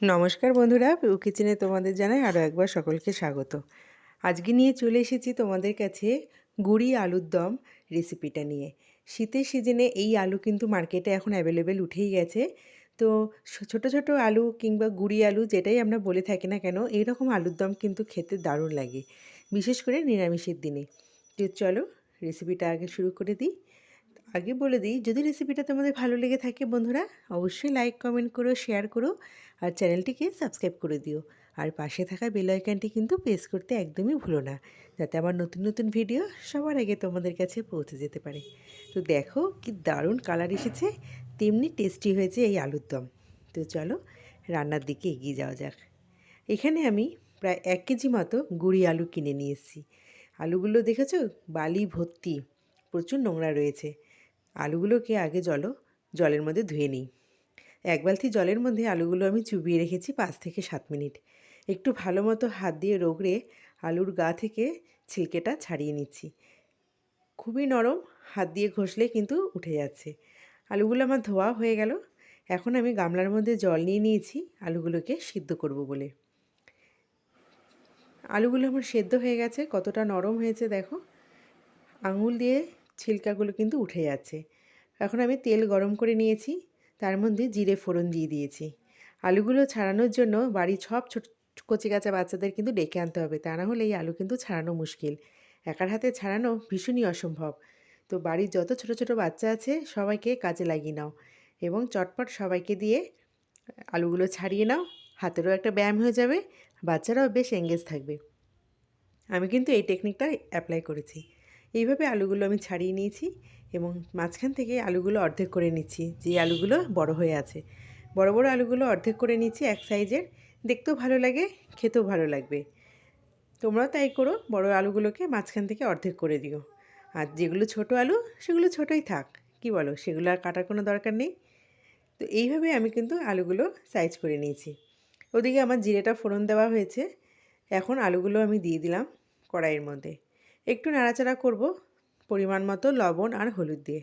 নমস্কার বন্ধুরা পিউ কিচেনে তোমাদের জানাই আরও একবার সকলকে স্বাগত। আজকে নিয়ে চলে এসেছি তোমাদের কাছে গুড়ি আলুর দম রেসিপিটা নিয়ে। শীতের সিজনে এই আলু কিন্তু মার্কেটে এখন অ্যাভেলেবেল উঠেই গেছে। তো ছোট ছোট আলু কিংবা গুড়ি আলু যেটাই আমরা বলে থাকি না কেন, এইরকম আলুর দম কিন্তু খেতে দারুণ লাগে, বিশেষ করে নিরামিষের দিনে। তো চলো রেসিপিটা আগে শুরু করে দিই। আগে বলে দিই, যদি রেসিপিটা তোমাদের ভালো লেগে থাকে বন্ধুরা, অবশ্যই লাইক কমেন্ট করো শেয়ার করো আর চ্যানেলটিকে সাবস্ক্রাইব করে দিও। আর পাশে থাকা বেল আইকনটি কিন্তু প্রেস করতে একদমই ভুলো না, যাতে আমার নতুন নতুন ভিডিও সবার আগে তোমাদের কাছে পৌঁছে যেতে পারে। তো দেখো কি দারুণ কালার এসেছে, তেমনি টেস্টি হয়েছে এই আলুর দম। তো চলো রান্নার দিকে এগিয়ে যাওয়া যাক। এখানে আমি প্রায় এক কেজি মতো গুড়ি আলু কিনে নিয়ে এসেছি। আলুগুলো দেখেছ? বালি ভর্তি, প্রচুর নোংরা রয়েছে। আলুগুলোকে আগে জলো, জলের মধ্যে ধুয়ে নিই। এক বালতি জলের মধ্যে আলুগুলো আমি চুবিয়ে রেখেছি পাঁচ থেকে সাত মিনিট। একটু ভালো মতো হাত দিয়ে রোগড়ে আলুর গা থেকে ছিলকেটা ছাড়িয়ে নিচ্ছি। খুবই নরম, হাত দিয়ে ঘষলে কিন্তু উঠে যাচ্ছে। আলুগুলো আমার ধোয়া হয়ে গেল। এখন আমি গামলার মধ্যে জল নিয়ে নিয়েছি, আলুগুলোকে সিদ্ধ করব বলে। আলুগুলো আমার সেদ্ধ হয়ে গেছে, কতটা নরম হয়েছে দেখো। আঙুল দিয়ে ছিলকাগুলো কিন্তু উঠে যাচ্ছে। এখন আমি তেল গরম করে নিয়েছি, তার মধ্যে জিরে ফোড়ন দিয়ে দিয়েছি। আলুগুলো ছাড়ানোর জন্য বাড়ির সব ছোট কচি কাঁচা বাচ্চাদের কিন্তু ডেকে আনতে হবে, তা না হলে এই আলু কিন্তু ছাড়ানো মুশকিল। একার হাতে ছাড়ানো ভীষণই অসম্ভব। তো বাড়ির যত ছোট ছোট বাচ্চা আছে, সবাইকে কাজে লাগিয়ে নাও এবং চটপট সবাইকে দিয়ে আলুগুলো ছাড়িয়ে নাও, হাতেরও একটা ব্যায়াম হয়ে যাবে, বাচ্চারাও বেশ এঙ্গেজ থাকবে। আমি কিন্তু এই টেকনিকটা অ্যাপ্লাই করেছি। এইভাবে আলুগুলো আমি ছাড়িয়ে নিয়েছি এবং মাঝখান থেকে আলুগুলো অর্ধেক করে নিচ্ছি। যে আলুগুলো বড় হয়ে আছে। বড় বড় আলুগুলো অর্ধেক করে নিচ্ছি এক সাইজের। দেখতেও ভালো লাগে, খেতেও ভালো লাগবে। তোমরাও তাই করো, বড় আলুগুলোকে মাঝখান থেকে অর্ধেক করে দিও। আর যেগুলো ছোট আলু, সেগুলো ছোটোই থাক। কি বলো, সেগুলো আর কাটার কোনো দরকার নেই? তো এইভাবে আমি কিন্তু আলুগুলো সাইজ করে নিয়েছি। ওদিকে আমার জিরেটা ফোড়ন দেওয়া হয়েছে। এখন আলুগুলো আমি দিয়ে দিলাম কড়াইয়ের মধ্যে। একটু নাড়াচাড়া করব পরিমাণ মতো লবণ আর হলুদ দিয়ে।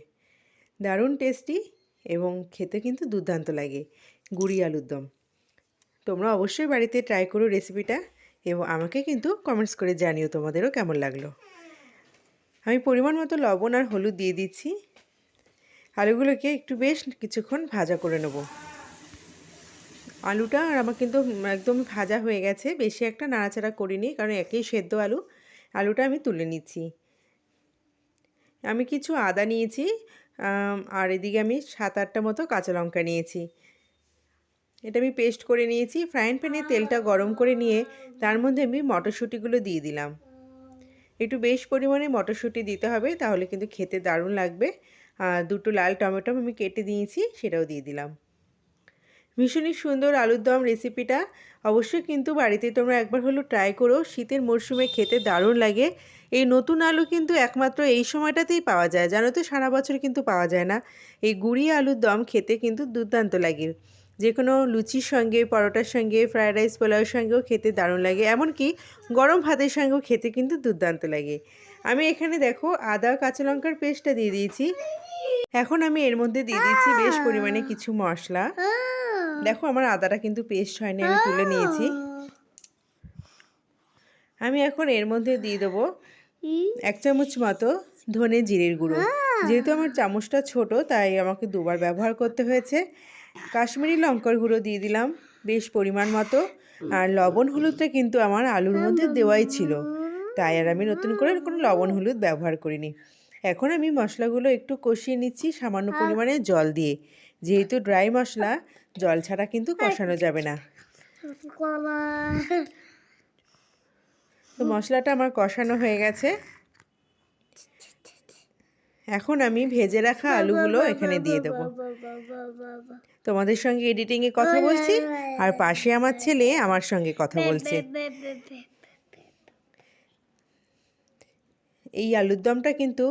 দারুণ টেস্টি এবং খেতে কিন্তু দুর্দান্ত লাগে, গুড়ি আলুর দম। তোমরা অবশ্যই বাড়িতে ট্রাই করো রেসিপিটা এবং আমাকে কিন্তু কমেন্টস করে জানিও তোমাদেরও কেমন লাগল। আমি পরিমাণ মতো লবণ আর হলুদ দিয়ে দিচ্ছি। আলুগুলোকে একটু বেশ কিছুক্ষণ ভাজা করে নেব। আলুটা আর আমার কিন্তু একদম ভাজা হয়ে গেছে, বেশি একটা নাড়াচাড়া করিনি, কারণ একই সেদ্ধ আলু। আলুটা আমি তুলে নিচ্ছি। আমি কিছু আদা নিয়েছি আর এদিকে আমি সাত আটটা মতো কাঁচা লঙ্কা নিয়েছি। এটা আমি পেস্ট করে নিয়েছি, ফ্রাইং প্যানে তেলটা গরম করে নিয়ে তার মধ্যে আমি মটরশুঁটিগুলো দিয়ে দিলাম। একটু বেশ পরিমাণে মটরশুঁটি দিতে হবে, তাহলে কিন্তু খেতে দারুণ লাগবে। দুটো লাল টমেটো আমি কেটে দিয়েছি, সেটাও দিয়ে দিলাম। ভীষণই সুন্দর আলুর দম রেসিপিটা অবশ্যই কিন্তু বাড়িতে তোমরা একবার হলো ট্রাই করো। শীতের মরশুমে খেতে দারুণ লাগে। এই নতুন আলু কিন্তু একমাত্র এই সময়টাতেই পাওয়া যায়। জানো তো, সারা বছর কিন্তু পাওয়া যায় না। এই গুড়ি আলুর দম খেতে কিন্তু দুর্দান্ত লাগে। যে কোনো লুচির সঙ্গে, পরোটার সঙ্গে ফ্রায়েড রাইস পোলাওয়ের সঙ্গেও খেতে দারুণ লাগে। এমনকি গরম ভাতের সঙ্গেও খেতে কিন্তু দুর্দান্ত লাগে। আমি এখানে দেখো, আদা, কাঁচা লঙ্কার পেস্টটা দিয়ে দিয়েছি। এখন আমি এর মধ্যে দিয়ে দিচ্ছি বেশ পরিমাণে কিছু মশলা। দেখো আমার আদাটা কিন্তু পেস্ট হয়নি আমি তুলে নিয়েছি। আমি এখন এর মধ্যে দিয়ে দেবো এক চামচ মতো ধনে জিরের গুঁড়ো। যেহেতু আমার চামচটা ছোট তাই আমাকে দুবার ব্যবহার করতে হয়েছে। কাশ্মীরি লঙ্কার গুঁড়ো দিয়ে দিলাম বেশ পরিমাণ মতো। আর লবণ হলুদটা কিন্তু আমার আলুর মধ্যে দেওয়াই ছিল। তাই আর আমি নতুন করে কোনো লবণ হলুদ ব্যবহার করিনি। এখন আমি মশলাগুলো একটু কষিয়ে নিচ্ছি সামান্য পরিমাণে জল দিয়ে। যেহেতু ড্রাই মশলা জল ছাড়া কিন্তু কষানো যাবে না। তো মশলাটা আমার কষানো হয়ে গেছে। এখন আমি ভেজে রাখা আলুগুলো এখানে দিয়ে দেব। তোমাদের সঙ্গে এডিটিংয়ে কথা বলছি আর পাশে আমার ছেলে আমার সঙ্গে কথা বলছে। এই আলুর দমটা কিন্তু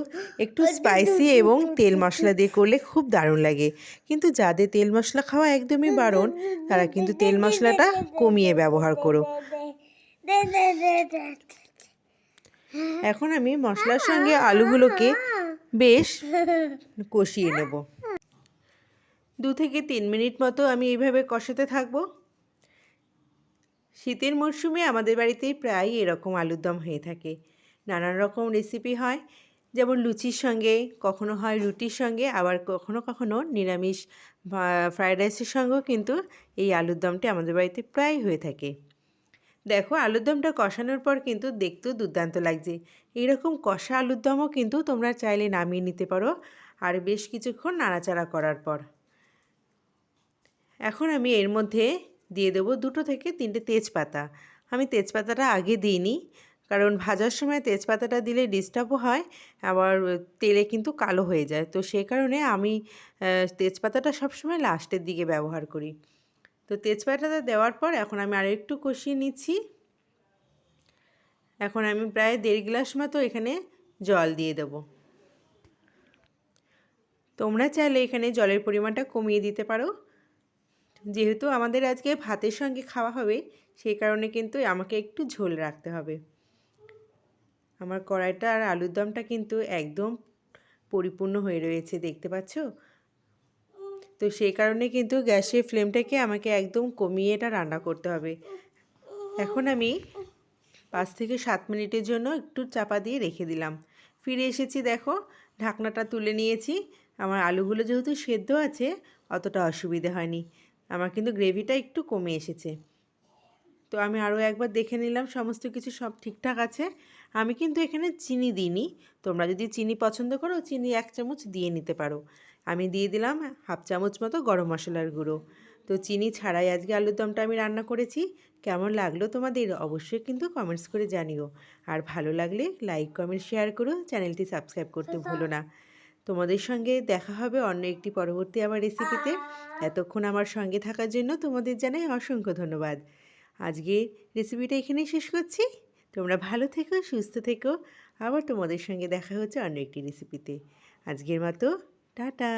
একটু স্পাইসি এবং তেল মশলা দিয়ে করলে খুব দারুণ লাগে। কিন্তু যাদের তেল মশলা খাওয়া একদমই বারণ তারা কিন্তু তেল মশলাটা কমিয়ে ব্যবহার করো। এখন আমি মশলার সঙ্গে আলুগুলোকে বেশ কষিয়ে নেব। দু থেকে তিন মিনিট মতো আমি এইভাবে কষাতে থাকব। শীতের মরশুমে আমাদের বাড়িতে প্রায় এরকম আলুর দম হয়ে থাকে। নানান রকম রেসিপি হয়। যেমন লুচির সঙ্গে, কখনো হয় রুটির সঙ্গে, আবার কখনো কখনো নিরামিষ ফ্রায়েড রাইসের সঙ্গেও কিন্তু এই আলুর দমটি আমাদের বাড়িতে প্রায় হয়ে থাকে। দেখো, আলুর দমটা কষানোর পর কিন্তু দেখতেও দুর্দান্ত লাগছে। এইরকম কষা আলুর দমও কিন্তু তোমরা চাইলে নামিয়ে নিতে পারো আর বেশ কিছুক্ষণ নাড়াচাড়া করার পর। এখন আমি এর মধ্যে দিয়ে দেবো দুটো থেকে তিনটে তেজপাতা। আমি তেজপাতাটা আগে দিইনি। কারণ ভাজার সময় তেজপাতাটা দিলে ডিস্টার্বও হয়, আবার তেলে কিন্তু কালো হয়ে যায়। তো সেই কারণে আমি তেজপাতাটা সবসময় লাস্টের দিকে ব্যবহার করি। তো তেজপাতাটা দেওয়ার পর এখন আমি আরও একটু কষিয়ে নিচ্ছি। এখন আমি প্রায় দেড় গ্লাস মতো এখানে জল দিয়ে দেবো। তোমরা চাইলে এখানে জলের পরিমাণটা কমিয়ে দিতে পারো। যেহেতু আমাদের আজকে ভাতের সঙ্গে খাওয়া হবে, সেই কারণে কিন্তু আমাকে একটু ঝোল রাখতে হবে। আমার কড়াইটা আর আলুর দমটা কিন্তু একদম পরিপূর্ণ হয়ে রয়েছে, দেখতে পাচ্ছ? তো সেই কারণে কিন্তু গ্যাসের ফ্লেমটাকে আমাকে একদম কমিয়ে এটা রান্না করতে হবে। এখন আমি পাঁচ থেকে সাত মিনিটের জন্য একটু চাপা দিয়ে রেখে দিলাম। ফিরে এসেছি দেখো, ঢাকনাটা তুলে নিয়েছি। আমার আলুগুলো যেহেতু সেদ্ধ আছে, অতটা অসুবিধে হয়নি। আমার কিন্তু গ্রেভিটা একটু কমে এসেছে। তো আমি আরও একবার দেখে নিলাম সমস্ত কিছু সব ঠিকঠাক আছে। আমি কিন্তু এখানে চিনি দিইনি। তোমরা যদি চিনি পছন্দ করো চিনি এক চামচ দিয়ে নিতে পারো। আমি দিয়ে দিলাম হাফ চামচ মতো গরম মশলার গুঁড়ো। তো চিনি ছাড়াই আজকে আলুর দমটা আমি রান্না করেছি। কেমন লাগল তোমাদের অবশ্যই কিন্তু কমেন্টস করে জানিও। আর ভালো লাগলে লাইক কমেন্ট শেয়ার করো। চ্যানেলটি সাবস্ক্রাইব করতে ভুলো না। তোমাদের সঙ্গে দেখা হবে অন্য একটি পরবর্তী আমার রেসিপিতে এতক্ষণ আমার সঙ্গে থাকার জন্য তোমাদের জানাই অসংখ্য ধন্যবাদ। আজকে রেসিপিটা এখানেই শেষ করছি। তোমরা ভালো থেকো, সুস্থ থেকো। আবার তোমাদের সঙ্গে দেখা হচ্ছে অন্য একটি রেসিপিতে আজকের মতো টাটা।